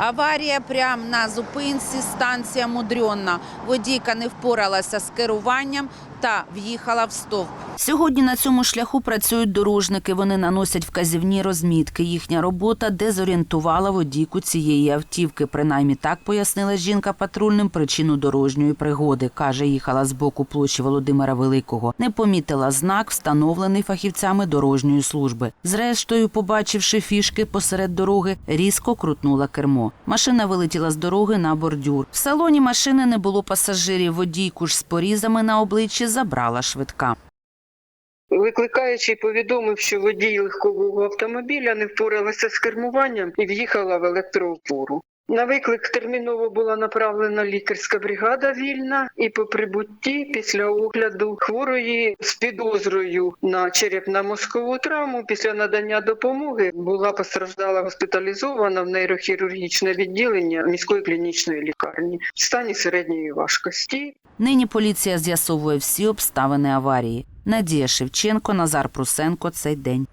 Аварія прямо на зупинці, станція Мудрьонна. Водійка не впоралася з керуванням та в'їхала в стовп. Сьогодні на цьому шляху працюють дорожники. Вони наносять вказівні розмітки. Їхня робота дезорієнтувала водійку цієї автівки. Принаймні так пояснила жінка патрульним причину дорожньої пригоди. Каже, їхала з боку площі Володимира Великого. Не помітила знак, встановлений фахівцями дорожньої служби. Зрештою, побачивши фішки посеред дороги, різко крутнула кермо. Машина вилетіла з дороги на бордюр. В салоні машини не було пасажирів. Водійку ж з порізами на обличчі забрала швидка. Викликаючий повідомив, що водій легкового автомобіля не впоралася з кермуванням і в'їхала в електроопору. На виклик терміново була направлена лікарська бригада вільна, і по прибутті після огляду хворої з підозрою на черепно-мозкову травму після надання допомоги була постраждала госпіталізована в нейрохірургічне відділення міської клінічної лікарні в стані середньої важкості. Нині поліція з'ясовує всі обставини аварії. Надія Шевченко, Назар Прусенко. Цей день.